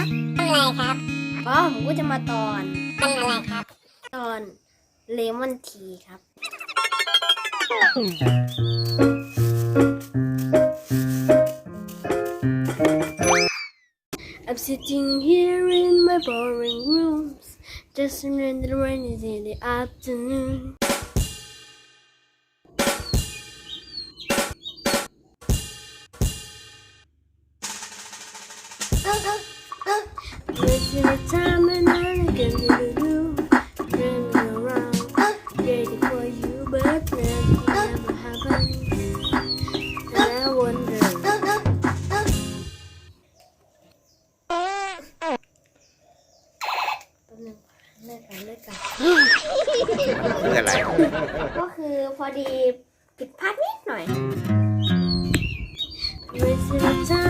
ครับอะไรครับอ๋อผมก็จะมาตอนตอนอะไรครับ ตอนเลมอนทีครับ I'm sitting here in my boring rooms, just remember the rain is in the afternoon. Oh, oh. Wasting the time and I'm again to do, dreaming around, ready for you, but nothing ever happens. And I wonder. แป๊บนึงเลิกกันเลิกกันเพื่ออะไรก็คือพอดีผิดพลาดนิดหน่อย Wasting the time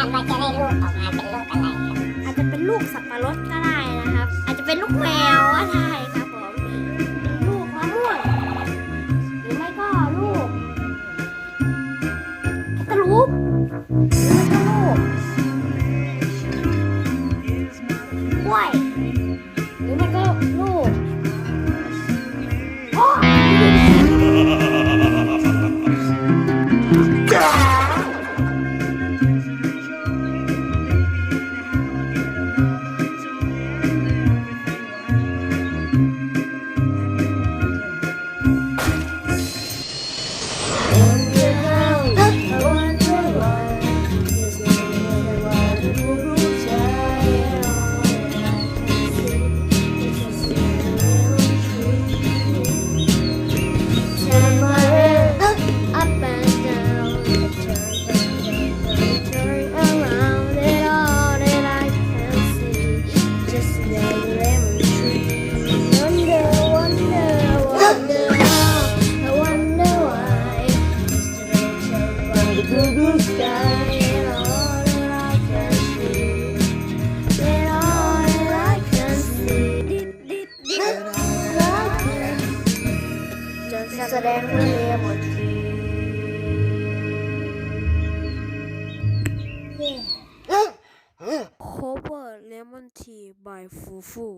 ตอนนี้จะได้ลูกออกมาเป็นลูกอะไรครับอาจจะเป็นลูกสับปะรดก็ได้นะครับ อาจจะเป็นลูกแมวก็ได้ครับผมเป็นลูกมะม่วงหรือไม่ก็ลูกกระตาลูป แสดงว่าเรียหมดที Cover Lemon Tea by Fufu